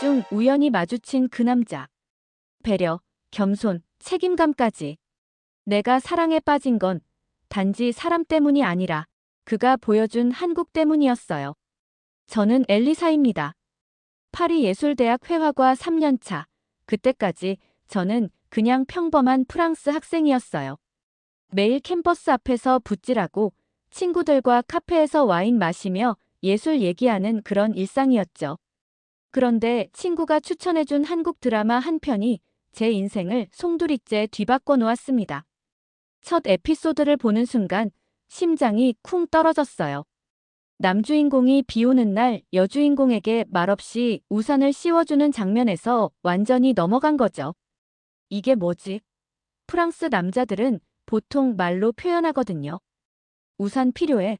중 우연히 마주친 그 남자. 배려, 겸손, 책임감까지. 내가 사랑에 빠진 건 단지 사람 때문이 아니라 그가 보여준 한국 때문이었어요. 저는 엘리사입니다. 파리 예술대학 회화과 3년차. 그때까지 저는 그냥 평범한 프랑스 학생이었어요. 매일 캠퍼스 앞에서 붓질하고 친구들과 카페에서 와인 마시며 예술 얘기하는 그런 일상이었죠. 그런데 친구가 추천해준 한국 드라마 한 편이 제 인생을 송두리째 뒤바꿔 놓았습니다. 첫 에피소드를 보는 순간 심장이 쿵 떨어졌어요. 남주인공이 비 오는 날 여주인공에게 말없이 우산을 씌워주는 장면에서 완전히 넘어간 거죠. 이게 뭐지? 프랑스 남자들은 보통 말로 표현하거든요. 우산 필요해.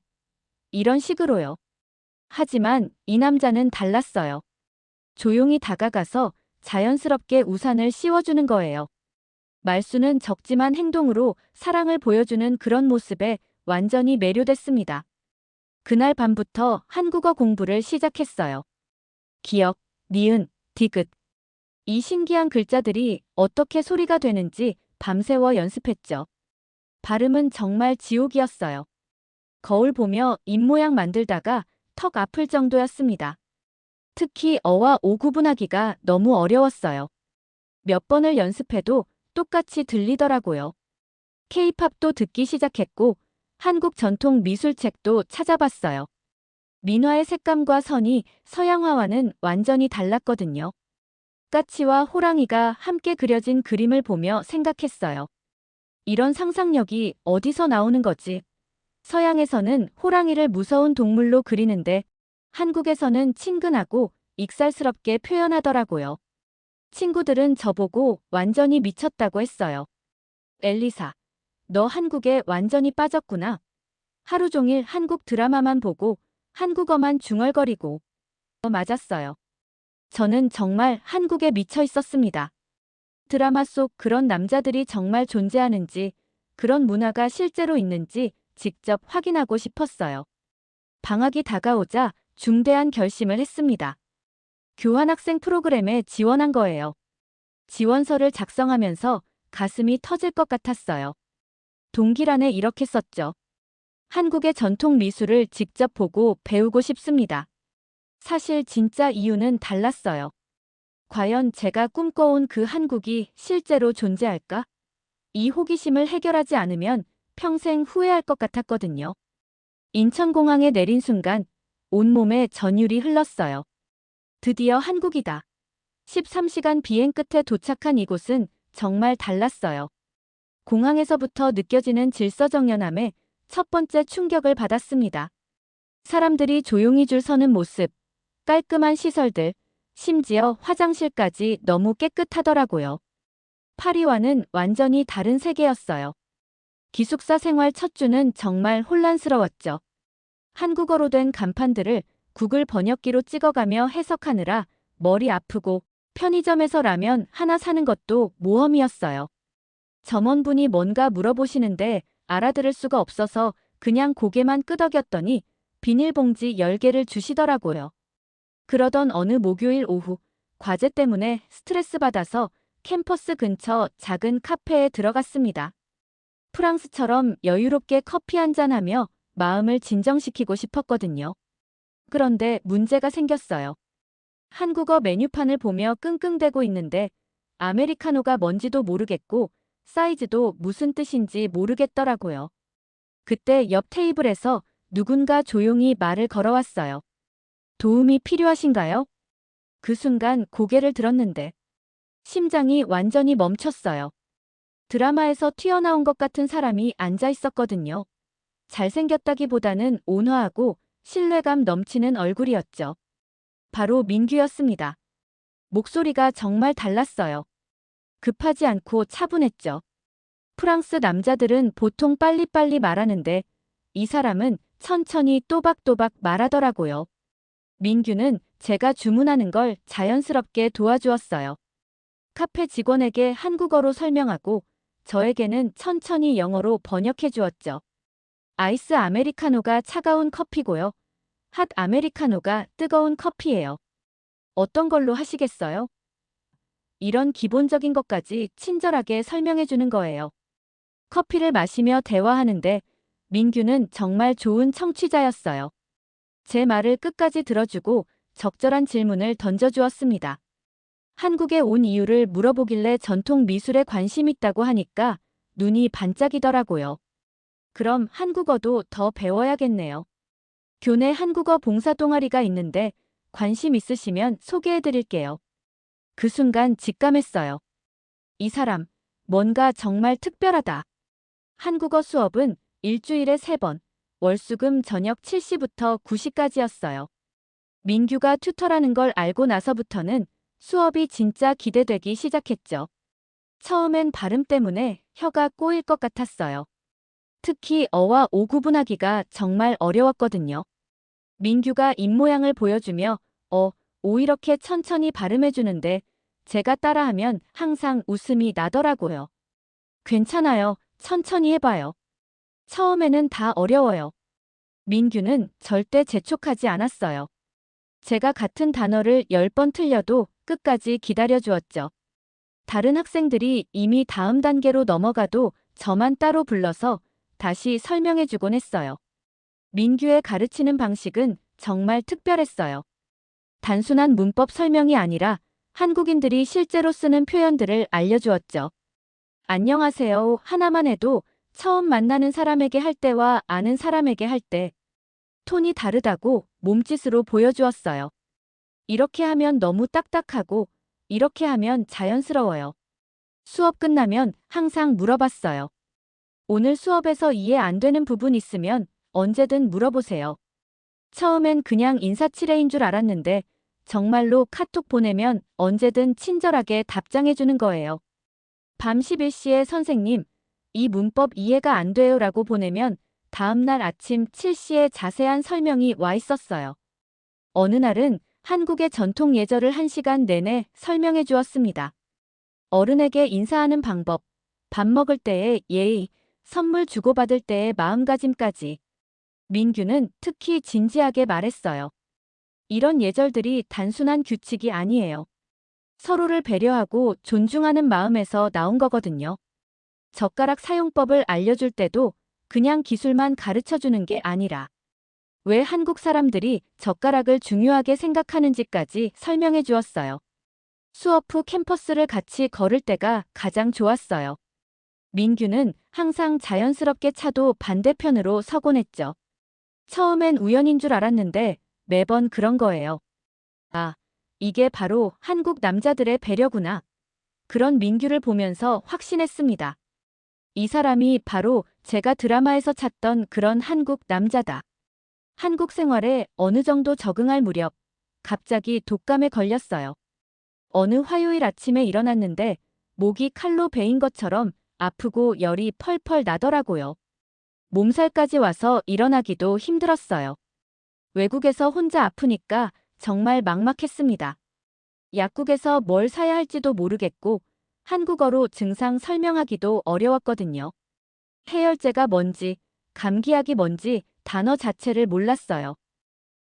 이런 식으로요. 하지만 이 남자는 달랐어요. 조용히 다가가서 자연스럽게 우산을 씌워주는 거예요. 말수는 적지만 행동으로 사랑을 보여주는 그런 모습에 완전히 매료됐습니다. 그날 밤부터 한국어 공부를 시작했어요. 기역, 니은, 디귿. 이 신기한 글자들이 어떻게 소리가 되는지 밤새워 연습했죠. 발음은 정말 지옥이었어요. 거울 보며 입모양 만들다가 턱 아플 정도였습니다. 특히 어와 오 구분하기가 너무 어려웠어요. 몇 번을 연습해도 똑같이 들리더라고요. 케이팝도 듣기 시작했고 한국 전통 미술책도 찾아봤어요. 민화의 색감과 선이 서양화와는 완전히 달랐거든요. 까치와 호랑이가 함께 그려진 그림을 보며 생각했어요. 이런 상상력이 어디서 나오는 거지? 서양에서는 호랑이를 무서운 동물로 그리는데 한국에서는 친근하고 익살스럽게 표현하더라고요. 친구들은 저보고 완전히 미쳤다고 했어요. 엘리사, 너 한국에 완전히 빠졌구나. 하루 종일 한국 드라마만 보고 한국어만 중얼거리고. 어, 맞았어요. 저는 정말 한국에 미쳐 있었습니다. 드라마 속 그런 남자들이 정말 존재하는지, 그런 문화가 실제로 있는지 직접 확인하고 싶었어요. 방학이 다가오자 중대한 결심을 했습니다. 교환학생 프로그램에 지원한 거예요. 지원서를 작성하면서 가슴이 터질 것 같았어요. 동기란에 이렇게 썼죠. 한국의 전통 미술을 직접 보고 배우고 싶습니다. 사실 진짜 이유는 달랐어요. 과연 제가 꿈꿔온 그 한국이 실제로 존재할까? 이 호기심을 해결하지 않으면 평생 후회할 것 같았거든요. 인천공항에 내린 순간 온몸에 전율이 흘렀어요. 드디어 한국이다. 13시간 비행 끝에 도착한 이곳은 정말 달랐어요. 공항에서부터 느껴지는 질서정연함에 첫 번째 충격을 받았습니다. 사람들이 조용히 줄 서는 모습, 깔끔한 시설들, 심지어 화장실까지 너무 깨끗하더라고요. 파리와는 완전히 다른 세계였어요. 기숙사 생활 첫 주는 정말 혼란스러웠죠. 한국어로 된 간판들을 구글 번역기로 찍어가며 해석하느라 머리 아프고 편의점에서 라면 하나 사는 것도 모험이었어요. 점원분이 뭔가 물어보시는데 알아들을 수가 없어서 그냥 고개만 끄덕였더니 비닐봉지 10개를 주시더라고요. 그러던 어느 목요일 오후 과제 때문에 스트레스 받아서 캠퍼스 근처 작은 카페에 들어갔습니다. 프랑스처럼 여유롭게 커피 한잔하며 마음을 진정시키고 싶었거든요. 그런데 문제가 생겼어요. 한국어 메뉴판을 보며 끙끙대고 있는데 아메리카노가 뭔지도 모르겠고 사이즈도 무슨 뜻인지 모르겠더라고요. 그때 옆 테이블에서 누군가 조용히 말을 걸어왔어요. 도움이 필요하신가요? 그 순간 고개를 들었는데 심장이 완전히 멈췄어요. 드라마에서 튀어나온 것 같은 사람이 앉아 있었거든요. 잘생겼다기보다는 온화하고 신뢰감 넘치는 얼굴이었죠. 바로 민규였습니다. 목소리가 정말 달랐어요. 급하지 않고 차분했죠. 프랑스 남자들은 보통 빨리빨리 말하는데 이 사람은 천천히 또박또박 말하더라고요. 민규는 제가 주문하는 걸 자연스럽게 도와주었어요. 카페 직원에게 한국어로 설명하고 저에게는 천천히 영어로 번역해 주었죠. 아이스 아메리카노가 차가운 커피고요. 핫 아메리카노가 뜨거운 커피예요. 어떤 걸로 하시겠어요? 이런 기본적인 것까지 친절하게 설명해 주는 거예요. 커피를 마시며 대화하는데 민규는 정말 좋은 청취자였어요. 제 말을 끝까지 들어주고 적절한 질문을 던져주었습니다. 한국에 온 이유를 물어보길래 전통 미술에 관심 있다고 하니까 눈이 반짝이더라고요. 그럼 한국어도 더 배워야겠네요. 교내 한국어 봉사 동아리가 있는데 관심 있으시면 소개해 드릴게요. 그 순간 직감했어요. 이 사람, 뭔가 정말 특별하다. 한국어 수업은 일주일에 3번, 월수금 저녁 7시부터 9시까지였어요. 민규가 튜터라는 걸 알고 나서부터는 수업이 진짜 기대되기 시작했죠. 처음엔 발음 때문에 혀가 꼬일 것 같았어요. 특히 어와 오 구분하기가 정말 어려웠거든요. 민규가 입모양을 보여주며 어, 오 이렇게 천천히 발음해주는데 제가 따라하면 항상 웃음이 나더라고요. 괜찮아요. 천천히 해봐요. 처음에는 다 어려워요. 민규는 절대 재촉하지 않았어요. 제가 같은 단어를 10번 틀려도 끝까지 기다려주었죠. 다른 학생들이 이미 다음 단계로 넘어가도 저만 따로 불러서 다시 설명해주곤 했어요. 민규의 가르치는 방식은 정말 특별했어요. 단순한 문법 설명이 아니라 한국인들이 실제로 쓰는 표현들을 알려주었죠. 안녕하세요 하나만 해도 처음 만나는 사람에게 할 때와 아는 사람에게 할 때 톤이 다르다고 몸짓으로 보여주었어요. 이렇게 하면 너무 딱딱하고 이렇게 하면 자연스러워요. 수업 끝나면 항상 물어봤어요. 오늘 수업에서 이해 안 되는 부분 있으면 언제든 물어보세요. 처음엔 그냥 인사치레인 줄 알았는데 정말로 카톡 보내면 언제든 친절하게 답장해주는 거예요. 밤 11시에 선생님, 이 문법 이해가 안 돼요 라고 보내면 다음날 아침 7시에 자세한 설명이 와 있었어요. 어느 날은 한국의 전통 예절을 1시간 내내 설명해 주었습니다. 어른에게 인사하는 방법, 밥 먹을 때의 예의, 선물 주고받을 때의 마음가짐까지. 민규는 특히 진지하게 말했어요. 이런 예절들이 단순한 규칙이 아니에요. 서로를 배려하고 존중하는 마음에서 나온 거거든요. 젓가락 사용법을 알려줄 때도 그냥 기술만 가르쳐 주는 게 아니라 왜 한국 사람들이 젓가락을 중요하게 생각하는지까지 설명해 주었어요. 수업 후 캠퍼스를 같이 걸을 때가 가장 좋았어요. 민규는 항상 자연스럽게 차도 반대편으로 서곤 했죠. 처음엔 우연인 줄 알았는데 매번 그런 거예요. 아, 이게 바로 한국 남자들의 배려구나. 그런 민규를 보면서 확신했습니다. 이 사람이 바로 제가 드라마에서 찾던 그런 한국 남자다. 한국 생활에 어느 정도 적응할 무렵 갑자기 독감에 걸렸어요. 어느 화요일 아침에 일어났는데 목이 칼로 베인 것처럼 아프고 열이 펄펄 나더라고요. 몸살까지 와서 일어나기도 힘들었어요. 외국에서 혼자 아프니까 정말 막막했습니다. 약국에서 뭘 사야 할지도 모르겠고 한국어로 증상 설명하기도 어려웠거든요. 해열제가 뭔지, 감기약이 뭔지 단어 자체를 몰랐어요.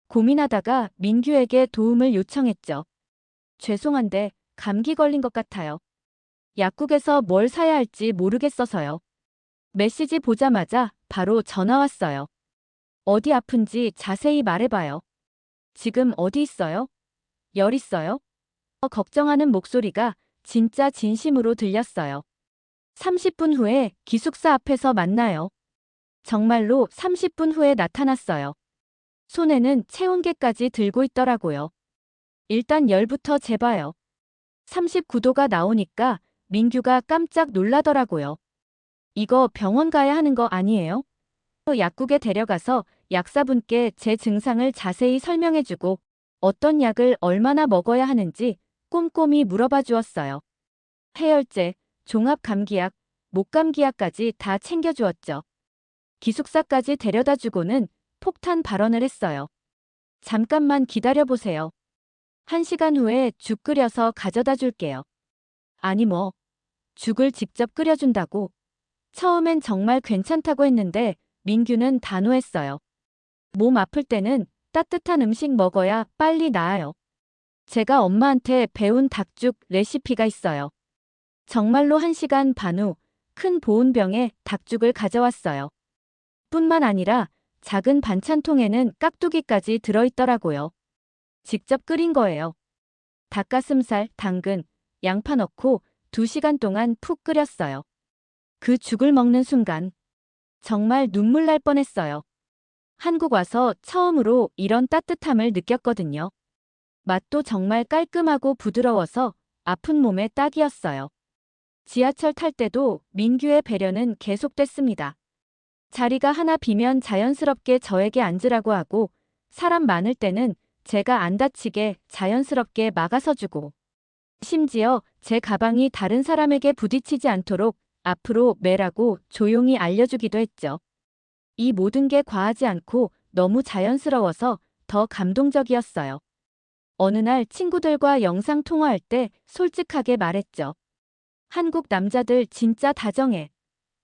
고민하다가 민규에게 도움을 요청했죠. 죄송한데 감기 걸린 것 같아요. 약국에서 뭘 사야 할지 모르겠어서요. 메시지 보자마자 바로 전화 왔어요. 어디 아픈지 자세히 말해봐요. 지금 어디 있어요? 열 있어요? 어, 걱정하는 목소리가 진짜 진심으로 들렸어요. 30분 후에 기숙사 앞에서 만나요. 정말로 30분 후에 나타났어요. 손에는 체온계까지 들고 있더라고요. 일단 열부터 재봐요. 39도가 나오니까 민규가 깜짝 놀라더라고요. 이거 병원 가야 하는 거 아니에요? 약국에 데려가서 약사분께 제 증상을 자세히 설명해주고 어떤 약을 얼마나 먹어야 하는지 꼼꼼히 물어봐 주었어요. 해열제, 종합감기약, 목감기약까지 다 챙겨주었죠. 기숙사까지 데려다 주고는 폭탄 발언을 했어요. 잠깐만 기다려보세요. 한 시간 후에 죽 끓여서 가져다 줄게요. 아니 뭐, 죽을 직접 끓여준다고. 처음엔 정말 괜찮다고 했는데 민규는 단호했어요. 몸 아플 때는 따뜻한 음식 먹어야 빨리 나아요. 제가 엄마한테 배운 닭죽 레시피가 있어요. 정말로 한 시간 반 후 큰 보온병에 닭죽을 가져왔어요. 뿐만 아니라 작은 반찬통에는 깍두기까지 들어있더라고요. 직접 끓인 거예요. 닭가슴살, 당근, 양파 넣고 2시간 동안 푹 끓였어요. 그 죽을 먹는 순간 정말 눈물 날 뻔했어요. 한국 와서 처음으로 이런 따뜻함을 느꼈거든요. 맛도 정말 깔끔하고 부드러워서 아픈 몸에 딱이었어요. 지하철 탈 때도 민규의 배려는 계속됐습니다. 자리가 하나 비면 자연스럽게 저에게 앉으라고 하고 사람 많을 때는 제가 안 다치게 자연스럽게 막아서 주고 심지어 제 가방이 다른 사람에게 부딪히지 않도록 앞으로 매라고 조용히 알려주기도 했죠. 이 모든 게 과하지 않고 너무 자연스러워서 더 감동적이었어요. 어느 날 친구들과 영상 통화할 때 솔직하게 말했죠. 한국 남자들 진짜 다정해.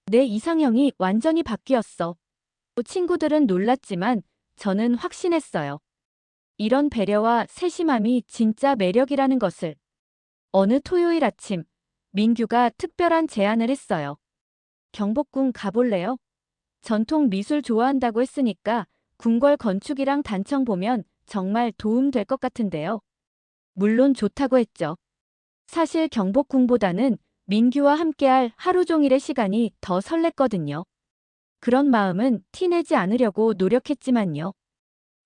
내 이상형이 완전히 바뀌었어. 친구들은 놀랐지만 저는 확신했어요. 이런 배려와 세심함이 진짜 매력이라는 것을. 어느 토요일 아침, 민규가 특별한 제안을 했어요. 경복궁 가볼래요? 전통 미술 좋아한다고 했으니까 궁궐 건축이랑 단청 보면 정말 도움 될 것 같은데요. 물론 좋다고 했죠. 사실 경복궁보다는 민규와 함께할 하루 종일의 시간이 더 설렜거든요. 그런 마음은 티내지 않으려고 노력했지만요.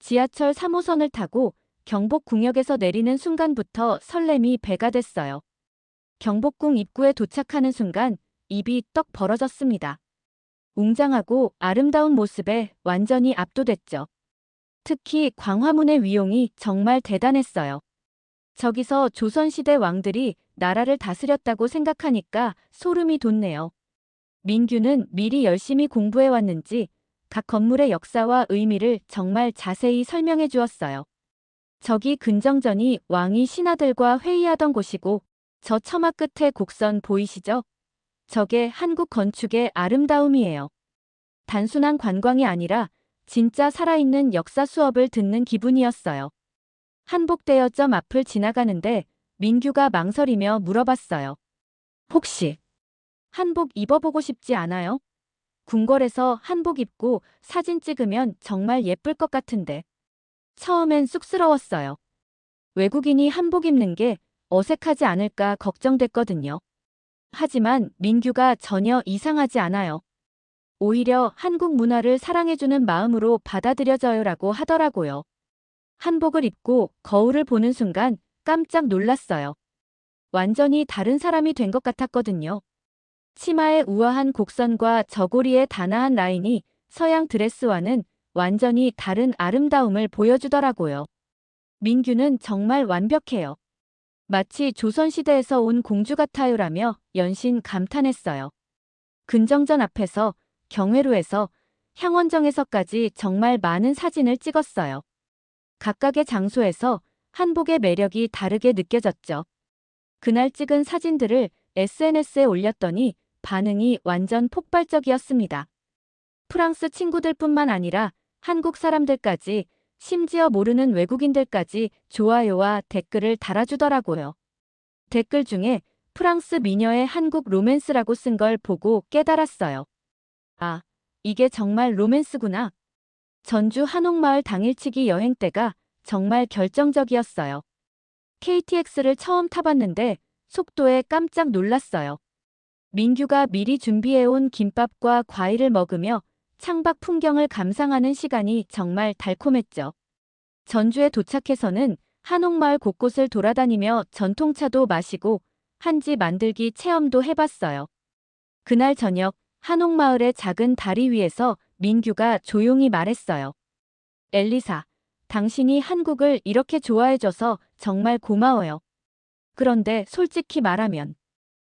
지하철 3호선을 타고 경복궁역에서 내리는 순간부터 설렘이 배가 됐어요. 경복궁 입구에 도착하는 순간 입이 떡 벌어졌습니다. 웅장하고 아름다운 모습에 완전히 압도됐죠. 특히 광화문의 위용이 정말 대단했어요. 저기서 조선시대 왕들이 나라를 다스렸다고 생각하니까 소름이 돋네요. 민규는 미리 열심히 공부해 왔는지 각 건물의 역사와 의미를 정말 자세히 설명해 주었어요. 저기 근정전이 왕이 신하들과 회의하던 곳이고 저 처마 끝에 곡선 보이시죠? 저게 한국 건축의 아름다움이에요. 단순한 관광이 아니라 진짜 살아있는 역사 수업을 듣는 기분이었어요. 한복대여점 앞을 지나가는데 민규가 망설이며 물어봤어요. 혹시 한복 입어보고 싶지 않아요? 궁궐에서 한복 입고 사진 찍으면 정말 예쁠 것 같은데. 처음엔 쑥스러웠어요. 외국인이 한복 입는 게 어색하지 않을까 걱정됐거든요. 하지만 민규가 전혀 이상하지 않아요. 오히려 한국 문화를 사랑해주는 마음으로 받아들여져요라고 하더라고요. 한복을 입고 거울을 보는 순간 깜짝 놀랐어요. 완전히 다른 사람이 된 것 같았거든요. 치마의 우아한 곡선과 저고리의 단아한 라인이 서양 드레스와는 완전히 다른 아름다움을 보여주더라고요. 민규는 정말 완벽해요. 마치 조선시대에서 온 공주 같아요라며 연신 감탄했어요. 근정전 앞에서 경회로에서 향원정에서까지 정말 많은 사진을 찍었어요. 각각의 장소에서 한복의 매력이 다르게 느껴졌죠. 그날 찍은 사진들을 SNS에 올렸더니 반응이 완전 폭발적이었습니다. 프랑스 친구들뿐만 아니라 한국 사람들까지 심지어 모르는 외국인들까지 좋아요와 댓글을 달아주더라고요. 댓글 중에 프랑스 미녀의 한국 로맨스라고 쓴 걸 보고 깨달았어요. 아, 이게 정말 로맨스구나. 전주 한옥마을 당일치기 여행 때가 정말 결정적이었어요. KTX를 처음 타봤는데 속도에 깜짝 놀랐어요. 민규가 미리 준비해온 김밥과 과일을 먹으며 창밖 풍경을 감상하는 시간이 정말 달콤했죠. 전주에 도착해서는 한옥마을 곳곳을 돌아다니며 전통차도 마시고 한지 만들기 체험도 해봤어요. 그날 저녁 한옥마을의 작은 다리 위에서 민규가 조용히 말했어요. 엘리사, 당신이 한국을 이렇게 좋아해줘서 정말 고마워요. 그런데 솔직히 말하면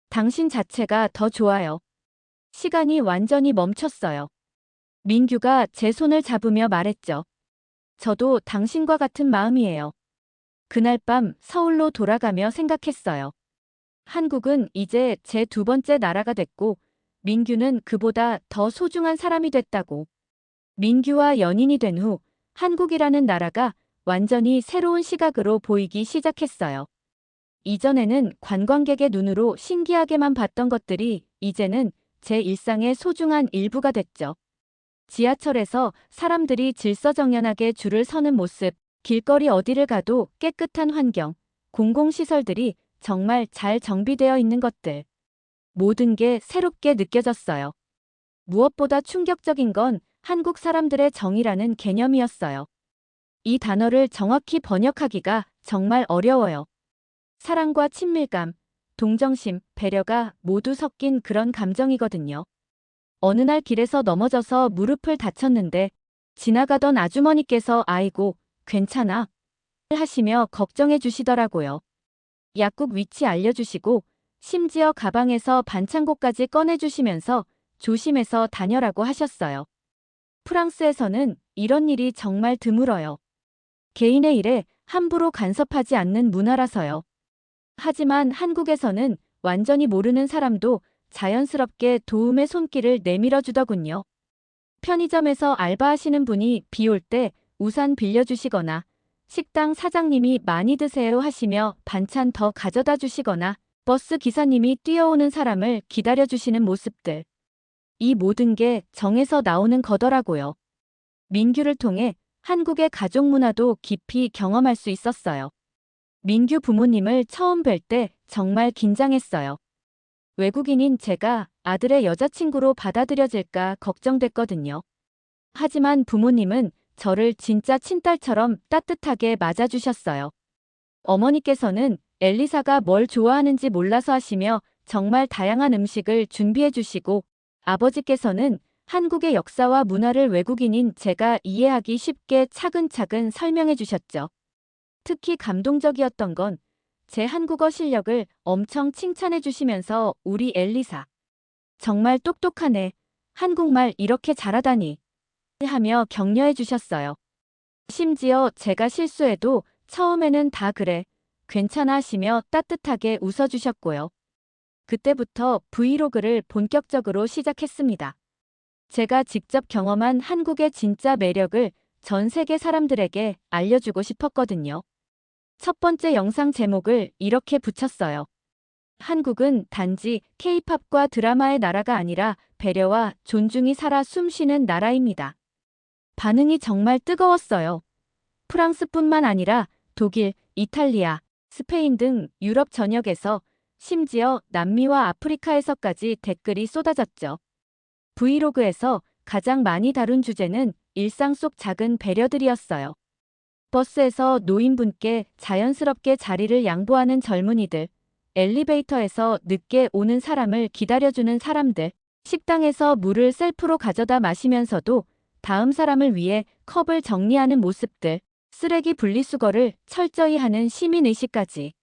당신 자체가 더 좋아요. 시간이 완전히 멈췄어요. 민규가 제 손을 잡으며 말했죠. 저도 당신과 같은 마음이에요. 그날 밤 서울로 돌아가며 생각했어요. 한국은 이제 제 두 번째 나라가 됐고, 민규는 그보다 더 소중한 사람이 됐다고. 민규와 연인이 된 후, 한국이라는 나라가 완전히 새로운 시각으로 보이기 시작했어요. 이전에는 관광객의 눈으로 신기하게만 봤던 것들이 이제는 제 일상의 소중한 일부가 됐죠. 지하철에서 사람들이 질서정연하게 줄을 서는 모습, 길거리 어디를 가도 깨끗한 환경, 공공시설들이 정말 잘 정비되어 있는 것들. 모든 게 새롭게 느껴졌어요. 무엇보다 충격적인 건 한국 사람들의 정이라는 개념이었어요. 이 단어를 정확히 번역하기가 정말 어려워요. 사랑과 친밀감, 동정심, 배려가 모두 섞인 그런 감정이거든요. 어느 날 길에서 넘어져서 무릎을 다쳤는데 지나가던 아주머니께서 아이고, 괜찮아? 하시며 걱정해 주시더라고요. 약국 위치 알려주시고 심지어 가방에서 반창고까지 꺼내주시면서 조심해서 다녀라고 하셨어요. 프랑스에서는 이런 일이 정말 드물어요. 개인의 일에 함부로 간섭하지 않는 문화라서요. 하지만 한국에서는 완전히 모르는 사람도 자연스럽게 도움의 손길을 내밀어 주더군요. 편의점에서 알바하시는 분이 비 올 때 우산 빌려주시거나 식당 사장님이 많이 드세요 하시며 반찬 더 가져다 주시거나 버스 기사님이 뛰어오는 사람을 기다려 주시는 모습들. 이 모든 게 정에서 나오는 거더라고요. 민규를 통해 한국의 가족 문화도 깊이 경험할 수 있었어요. 민규 부모님을 처음 뵐 때 정말 긴장했어요. 외국인인 제가 아들의 여자친구로 받아들여질까 걱정됐거든요. 하지만 부모님은 저를 진짜 친딸처럼 따뜻하게 맞아주셨어요. 어머니께서는 엘리사가 뭘 좋아하는지 몰라서 하시며 정말 다양한 음식을 준비해 주시고 아버지께서는 한국의 역사와 문화를 외국인인 제가 이해하기 쉽게 차근차근 설명해 주셨죠. 특히 감동적이었던 건 제 한국어 실력을 엄청 칭찬해 주시면서 우리 엘리사. 정말 똑똑하네. 한국말 이렇게 잘하다니. 하며 격려해 주셨어요. 심지어 제가 실수해도 처음에는 다 그래. 괜찮아 하시며 따뜻하게 웃어주셨고요. 그때부터 브이로그를 본격적으로 시작했습니다. 제가 직접 경험한 한국의 진짜 매력을 전 세계 사람들에게 알려주고 싶었거든요. 첫 번째 영상 제목을 이렇게 붙였어요. 한국은 단지 케이팝과 드라마의 나라가 아니라 배려와 존중이 살아 숨쉬는 나라입니다. 반응이 정말 뜨거웠어요. 프랑스뿐만 아니라 독일, 이탈리아, 스페인 등 유럽 전역에서 심지어 남미와 아프리카에서까지 댓글이 쏟아졌죠. 브이로그에서 가장 많이 다룬 주제는 일상 속 작은 배려들이었어요. 버스에서 노인분께 자연스럽게 자리를 양보하는 젊은이들, 엘리베이터에서 늦게 오는 사람을 기다려주는 사람들, 식당에서 물을 셀프로 가져다 마시면서도 다음 사람을 위해 컵을 정리하는 모습들, 쓰레기 분리수거를 철저히 하는 시민의식까지.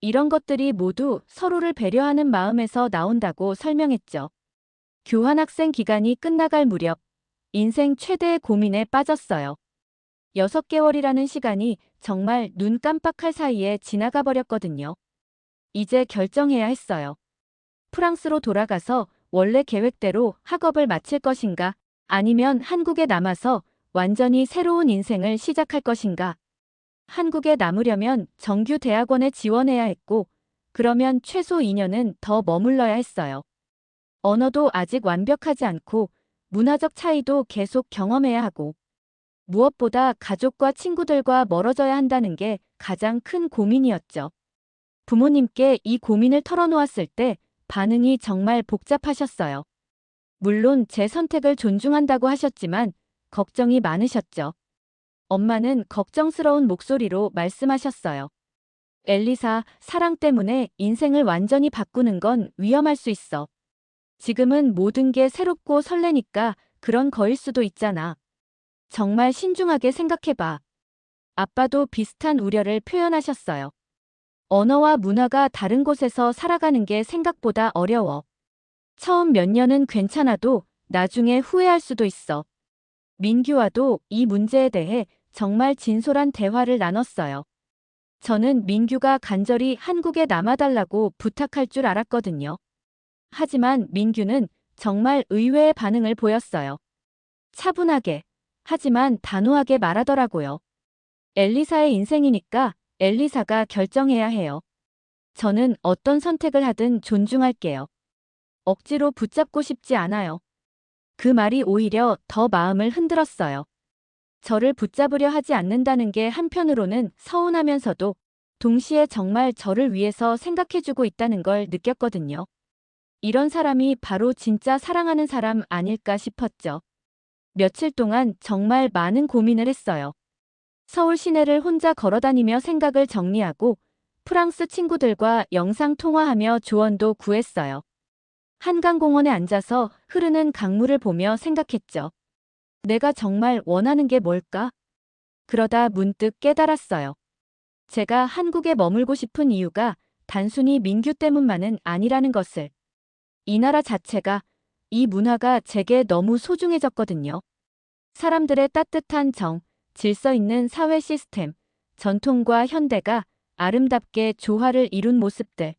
이런 것들이 모두 서로를 배려하는 마음에서 나온다고 설명했죠. 교환학생 기간이 끝나갈 무렵, 인생 최대의 고민에 빠졌어요. 6개월이라는 시간이 정말 눈 깜빡할 사이에 지나가 버렸거든요. 이제 결정해야 했어요. 프랑스로 돌아가서 원래 계획대로 학업을 마칠 것인가, 아니면 한국에 남아서 완전히 새로운 인생을 시작할 것인가. 한국에 남으려면 정규 대학원에 지원해야 했고, 그러면 최소 2년은 더 머물러야 했어요. 언어도 아직 완벽하지 않고, 문화적 차이도 계속 경험해야 하고, 무엇보다 가족과 친구들과 멀어져야 한다는 게 가장 큰 고민이었죠. 부모님께 이 고민을 털어놓았을 때 반응이 정말 복잡하셨어요. 물론 제 선택을 존중한다고 하셨지만 걱정이 많으셨죠. 엄마는 걱정스러운 목소리로 말씀하셨어요. 엘리사, 사랑 때문에 인생을 완전히 바꾸는 건 위험할 수 있어. 지금은 모든 게 새롭고 설레니까 그런 거일 수도 있잖아. 정말 신중하게 생각해봐. 아빠도 비슷한 우려를 표현하셨어요. 언어와 문화가 다른 곳에서 살아가는 게 생각보다 어려워. 처음 몇 년은 괜찮아도 나중에 후회할 수도 있어. 민규와도 이 문제에 대해 정말 진솔한 대화를 나눴어요. 저는 민규가 간절히 한국에 남아달라고 부탁할 줄 알았거든요. 하지만 민규는 정말 의외의 반응을 보였어요. 차분하게, 하지만 단호하게 말하더라고요. 엘리사의 인생이니까 엘리사가 결정해야 해요. 저는 어떤 선택을 하든 존중할게요. 억지로 붙잡고 싶지 않아요. 그 말이 오히려 더 마음을 흔들었어요. 저를 붙잡으려 하지 않는다는 게 한편으로는 서운하면서도 동시에 정말 저를 위해서 생각해주고 있다는 걸 느꼈거든요. 이런 사람이 바로 진짜 사랑하는 사람 아닐까 싶었죠. 며칠 동안 정말 많은 고민을 했어요. 서울 시내를 혼자 걸어다니며 생각을 정리하고 프랑스 친구들과 영상 통화하며 조언도 구했어요. 한강공원에 앉아서 흐르는 강물을 보며 생각했죠. 내가 정말 원하는 게 뭘까? 그러다 문득 깨달았어요. 제가 한국에 머물고 싶은 이유가 단순히 민규 때문만은 아니라는 것을. 이 나라 자체가, 이 문화가 제게 너무 소중해졌거든요. 사람들의 따뜻한 정, 질서 있는 사회 시스템, 전통과 현대가 아름답게 조화를 이룬 모습들.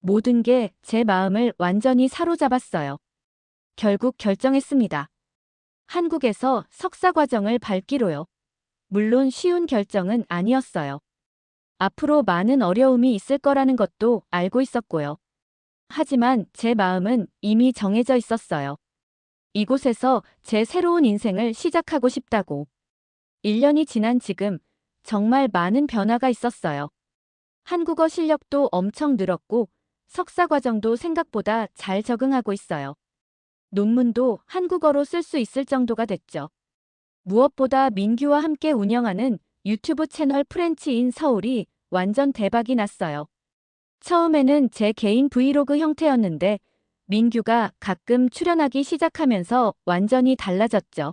모든 게 제 마음을 완전히 사로잡았어요. 결국 결정했습니다. 한국에서 석사 과정을 밟기로요. 물론 쉬운 결정은 아니었어요. 앞으로 많은 어려움이 있을 거라는 것도 알고 있었고요. 하지만 제 마음은 이미 정해져 있었어요. 이곳에서 제 새로운 인생을 시작하고 싶다고. 1년이 지난 지금 정말 많은 변화가 있었어요. 한국어 실력도 엄청 늘었고 석사 과정도 생각보다 잘 적응하고 있어요. 논문도 한국어로 쓸 수 있을 정도가 됐죠. 무엇보다 민규와 함께 운영하는 유튜브 채널 프렌치인 서울이 완전 대박이 났어요. 처음에는 제 개인 브이로그 형태였는데 민규가 가끔 출연하기 시작하면서 완전히 달라졌죠.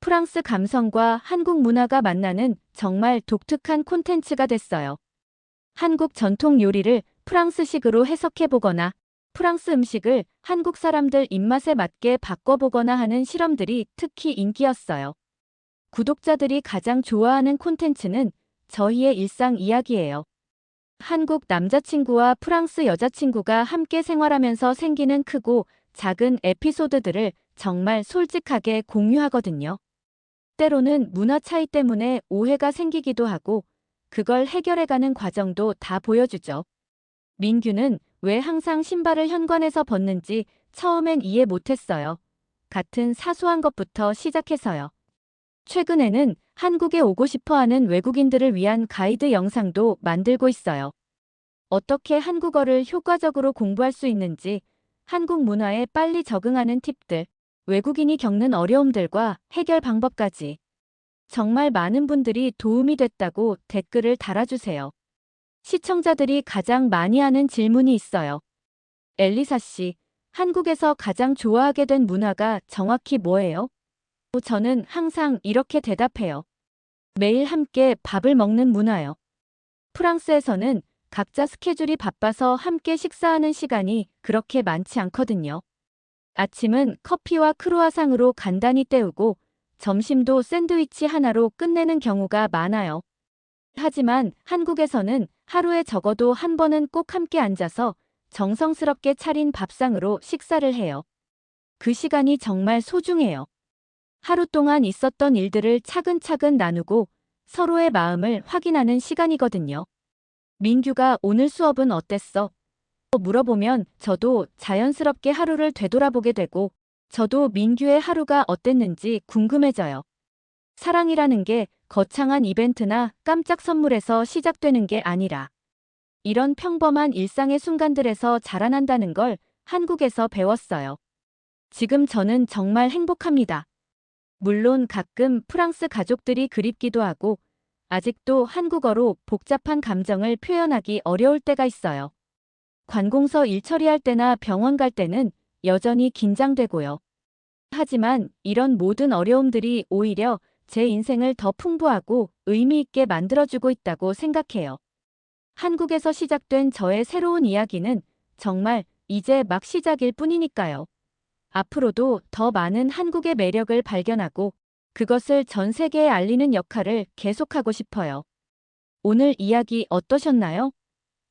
프랑스 감성과 한국 문화가 만나는 정말 독특한 콘텐츠가 됐어요. 한국 전통 요리를 프랑스식으로 해석해보거나 프랑스 음식을 한국 사람들 입맛에 맞게 바꿔보거나 하는 실험들이 특히 인기였어요. 구독자들이 가장 좋아하는 콘텐츠는 저희의 일상 이야기예요. 한국 남자친구와 프랑스 여자친구가 함께 생활하면서 생기는 크고 작은 에피소드들을 정말 솔직하게 공유하거든요. 때로는 문화 차이 때문에 오해가 생기기도 하고 그걸 해결해가는 과정도 다 보여주죠. 민규는 왜 항상 신발을 현관에서 벗는지 처음엔 이해 못했어요. 같은 사소한 것부터 시작해서요. 최근에는 한국에 오고 싶어 하는 외국인들을 위한 가이드 영상도 만들고 있어요. 어떻게 한국어를 효과적으로 공부할 수 있는지, 한국 문화에 빨리 적응하는 팁들, 외국인이 겪는 어려움들과 해결 방법까지. 정말 많은 분들이 도움이 됐다고 댓글을 달아주세요. 시청자들이 가장 많이 하는 질문이 있어요. 엘리사 씨, 한국에서 가장 좋아하게 된 문화가 정확히 뭐예요? 저는 항상 이렇게 대답해요. 매일 함께 밥을 먹는 문화요. 프랑스에서는 각자 스케줄이 바빠서 함께 식사하는 시간이 그렇게 많지 않거든요. 아침은 커피와 크루아상으로 간단히 때우고 점심도 샌드위치 하나로 끝내는 경우가 많아요. 하지만 한국에서는 하루에 적어도 한 번은 꼭 함께 앉아서 정성스럽게 차린 밥상으로 식사를 해요. 그 시간이 정말 소중해요. 하루 동안 있었던 일들을 차근차근 나누고 서로의 마음을 확인하는 시간이거든요. 민규가 오늘 수업은 어땠어? 물어보면 저도 자연스럽게 하루를 되돌아보게 되고 저도 민규의 하루가 어땠는지 궁금해져요. 사랑이라는 게 거창한 이벤트나 깜짝 선물에서 시작되는 게 아니라 이런 평범한 일상의 순간들에서 자라난다는 걸 한국에서 배웠어요. 지금 저는 정말 행복합니다. 물론 가끔 프랑스 가족들이 그립기도 하고 아직도 한국어로 복잡한 감정을 표현하기 어려울 때가 있어요. 관공서 일 처리할 때나 병원 갈 때는 여전히 긴장되고요. 하지만 이런 모든 어려움들이 오히려 제 인생을 더 풍부하고 의미 있게 만들어주고 있다고 생각해요. 한국에서 시작된 저의 새로운 이야기는 정말 이제 막 시작일 뿐이니까요. 앞으로도 더 많은 한국의 매력을 발견하고 그것을 전 세계에 알리는 역할을 계속하고 싶어요. 오늘 이야기 어떠셨나요?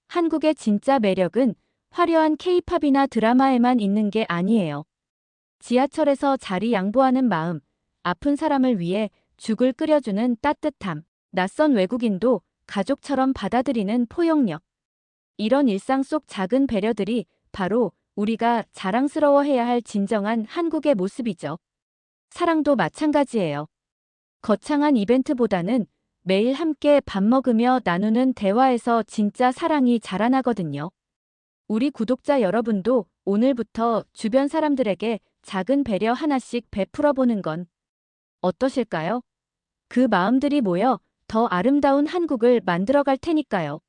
한국의 진짜 매력은 화려한 케이팝이나 드라마에만 있는 게 아니에요. 지하철에서 자리 양보하는 마음, 아픈 사람을 위해 죽을 끓여주는 따뜻함, 낯선 외국인도 가족처럼 받아들이는 포용력. 이런 일상 속 작은 배려들이 바로 우리가 자랑스러워해야 할 진정한 한국의 모습이죠. 사랑도 마찬가지예요. 거창한 이벤트보다는 매일 함께 밥 먹으며 나누는 대화에서 진짜 사랑이 자라나거든요. 우리 구독자 여러분도 오늘부터 주변 사람들에게 작은 배려 하나씩 베풀어 보는 건 어떠실까요? 그 마음들이 모여 더 아름다운 한국을 만들어 갈 테니까요.